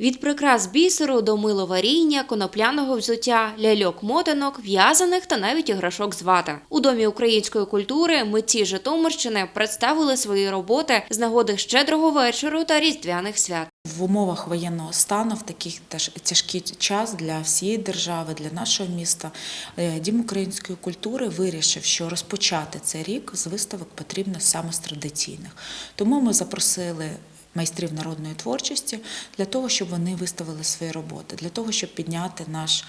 Від прикрас бісеру до миловаріння, конопляного взуття, ляльок-мотанок, в'язаних та навіть іграшок з вата. У домі української культури митці Житомирщини представили свої роботи з нагоди щедрого вечору та різдвяних свят. В умовах воєнного стану в такий теж тяжкий час для всієї держави, для нашого міста, е, Дім української культури вирішив, що розпочати цей рік з виставок потрібно саме з традиційних. Тому ми запросили. Майстрів народної творчості для того, щоб вони виставили свої роботи, для того, щоб підняти наш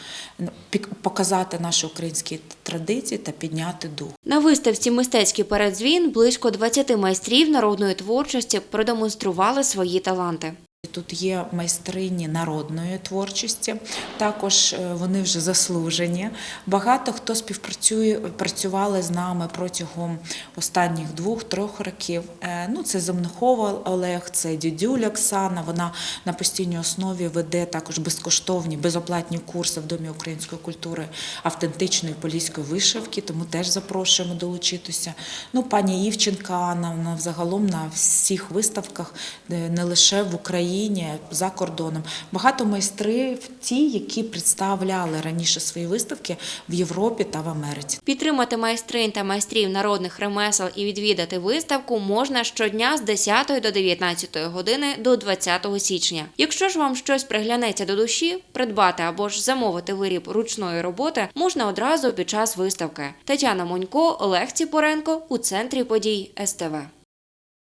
пік- показати наші українські традиції та підняти дух. На виставці Мистецький передзвін близько 20 майстрів народної творчості продемонстрували свої таланти. Тут є майстрині народної творчості, також е, вони вже заслужені. Багато хто співпрацює працювали з нами протягом останніх двох-трьох років. Е, Ну, це Земнихова Олег, це Дідюля Оксана. Вона на постійній основі веде також безкоштовні, безоплатні курси в Домі української культури автентичної поліської вишивки, тому теж запрошуємо долучитися. Ну, пані Івченка Анна, вона взагалом на всіх виставках, е, не лише в Україні, за кордоном. Багато майстрів ті, які представляли раніше свої виставки в Європі та в Америці. Підтримати майстринь та майстрів народних ремесел і відвідати виставку можна щодня з 10 до 19 години до 20 січня. Якщо ж вам щось приглянеться до душі, придбати або ж замовити виріб ручної роботи можна одразу під час виставки. Тетяна Монько, Олег Ціпоренко у центрі подій СТВ.